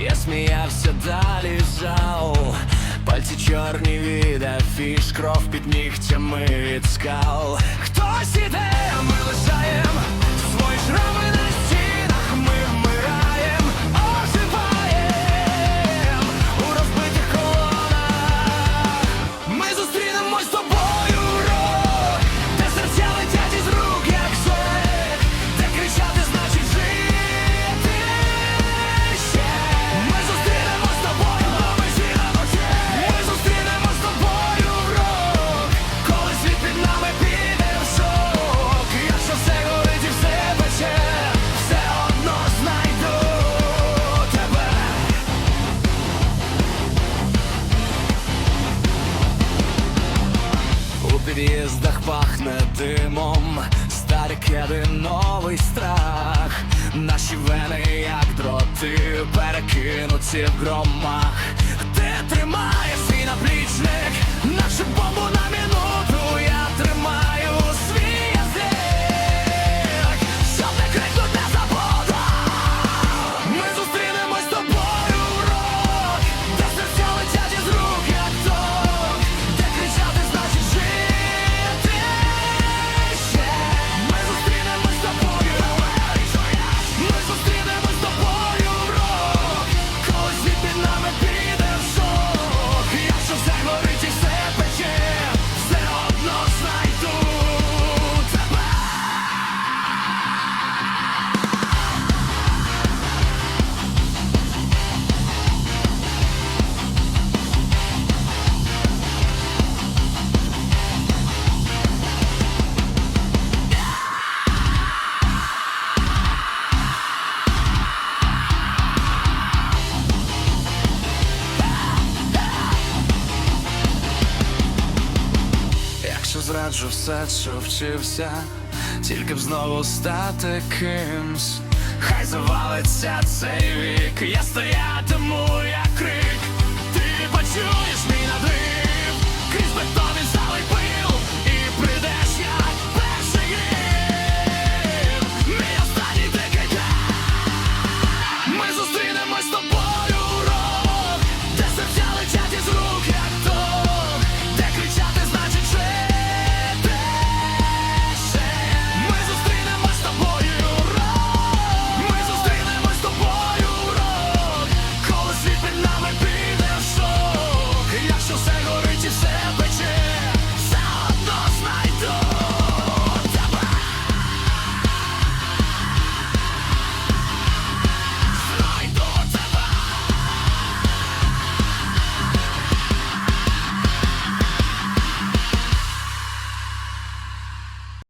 Я сміявся далі зал Пальці чорні від афіш, кров під нігтями від скал. подъездах пахне димом, Старі кеди, новий страх, наші вени, як дроти, перекинуті в грома. що зраджу все, що вчився, тільки б знову стати кимсь. Хай завалиться цей вік, я стоятиму, як крик, ти почуєш.